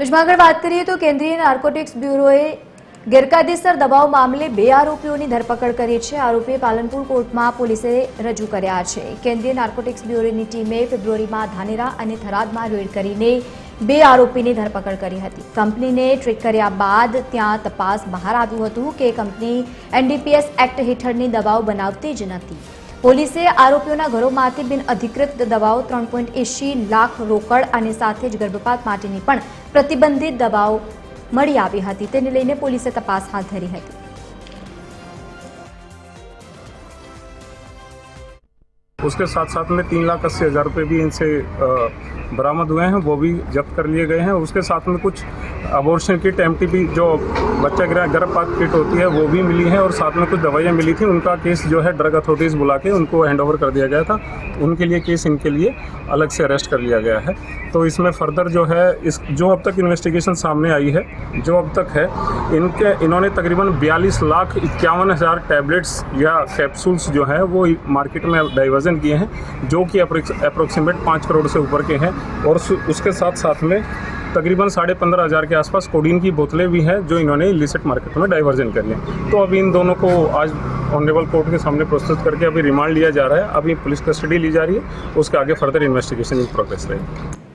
બીજમાં આગળ વાત કરીએ તો કેન્દ્રીય નાર્કોટિક્સ બ્યુરોએ ગેરકાયદેસર દબાવ મામલે બે આરોપીઓની ધરપકડ કરી છે. આરોપીએ પાલનપુર કોર્ટમાં પોલીસે રજૂ કર્યા છે. કેન્દ્રીય નાર્કોટિક્સ બ્યુરોની ટીમે ફેબ્રુઆરીમાં ધાનેરા અને થરાદમાં રેડ કરીને બે આરોપીની ધરપકડ કરી હતી. કંપનીને ટ્રેક કર્યા બાદ ત્યાં તપાસ બહાર આવ્યું હતું કે કંપની એનડીપીએસ એક્ટ હેઠળની દવાઓ બનાવતી જ નથી. પોલીસે આરોપીઓના ઘરોમાંથી બિન અધિકૃત દવાઓ ત્રણ પોઈન્ટ એંશી લાખ રોકડ અને સાથે જ ગર્ભપાત માટેની પણ પ્રતિબંધિત દવાઓ મળી આવી હતી. તેને લઈને પોલીસે તપાસ હાથ ધરી હતી. उसके साथ साथ में तीन लाख अस्सी हज़ार रुपये भी इनसे बरामद हुए हैं, वो भी जब्त कर लिए गए हैं। उसके साथ में कुछ अबॉर्शन किट एम टी जो बच्चा गृह गर्भपात किट होती है, वो भी मिली है और साथ में कुछ दवाइयाँ मिली थी। उनका केस जो है ड्रग अथॉरिटीज़ बुला के उनको हैंड कर दिया गया था। उनके लिए केस इनके लिए अलग से अरेस्ट कर लिया गया है। तो इसमें फर्दर जो है, इस, जो अब तक इन्वेस्टिगेशन सामने आई है, जो अब तक है, इनके, इन्होंने तकरीबन बयालीस लाख इक्यावन हज़ार टैबलेट्स या कैप्सूल्स जो है, वो मार्केट में डाइवर्जन किए हैं, जो कि अप्रोक्सीमेट पाँच करोड़ से ऊपर के हैं और उसके साथ साथ में तकरीबन साढ़े पंद्रह हज़ार के आसपास कोडीन की बोतलें भी हैं, जो इन्होंने लिसेट मार्केट में डाइवर्जन कर हैं। तो अभी इन दोनों को आज ऑनरेबल कोर्ट के सामने प्रस्तुत करके अभी रिमांड लिया जा रहा है। अभी पुलिस कस्टडी ली जा रही है, उसके आगे फर्दर इन्वेस्टिगेशन इन प्रोग्रेस रहेगी।